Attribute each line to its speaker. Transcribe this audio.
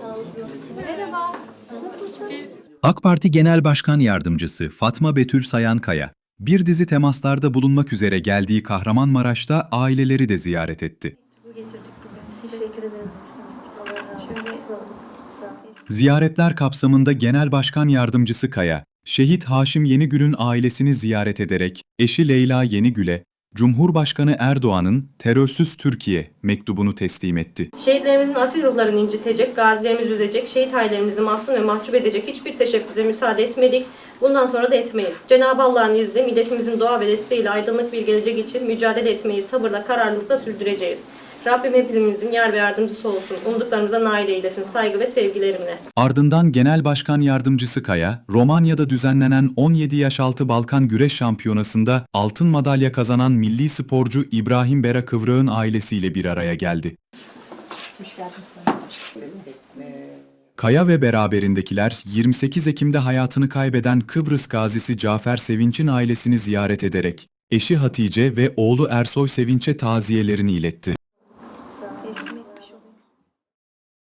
Speaker 1: Sağ olasın. Merhaba. Nasılsın?
Speaker 2: AK Parti Genel Başkan Yardımcısı Fatma Betül Sayankaya, bir dizi temaslarda bulunmak üzere geldiği Kahramanmaraş'ta aileleri de ziyaret etti.
Speaker 1: Teşekkür ederim.
Speaker 2: Ziyaretler kapsamında Genel Başkan Yardımcısı Kaya, Şehit Haşim Yenigül'ün ailesini ziyaret ederek eşi Leyla Yenigül'e Cumhurbaşkanı Erdoğan'ın terörsüz Türkiye mektubunu teslim etti.
Speaker 3: Şehitlerimizin asil ruhlarını incitecek, gazilerimizi üzecek, şehit ailelerimizi mahzun ve mahcup edecek hiçbir teşebbüse müsaade etmedik. Bundan sonra da etmeyiz. Cenab-ı Allah'ın izniyle milletimizin dua ve desteğiyle aydınlık bir gelecek için mücadele etmeyi sabırla, kararlılıkla sürdüreceğiz. Rabbim hepimizin yar ve yardımcısı olsun. Umduklarımıza nail eylesin. Saygı ve sevgilerimle.
Speaker 2: Ardından Genel Başkan Yardımcısı Kaya, Romanya'da düzenlenen 17 yaş altı Balkan Güreş Şampiyonası'nda altın madalya kazanan milli sporcu İbrahim Bera Kıvrağ'ın ailesiyle bir araya geldi. Kaya ve beraberindekiler 28 Ekim'de hayatını kaybeden Kıbrıs gazisi Cafer Sevinç'in ailesini ziyaret ederek eşi Hatice ve oğlu Ersoy Sevinç'e taziyelerini iletti.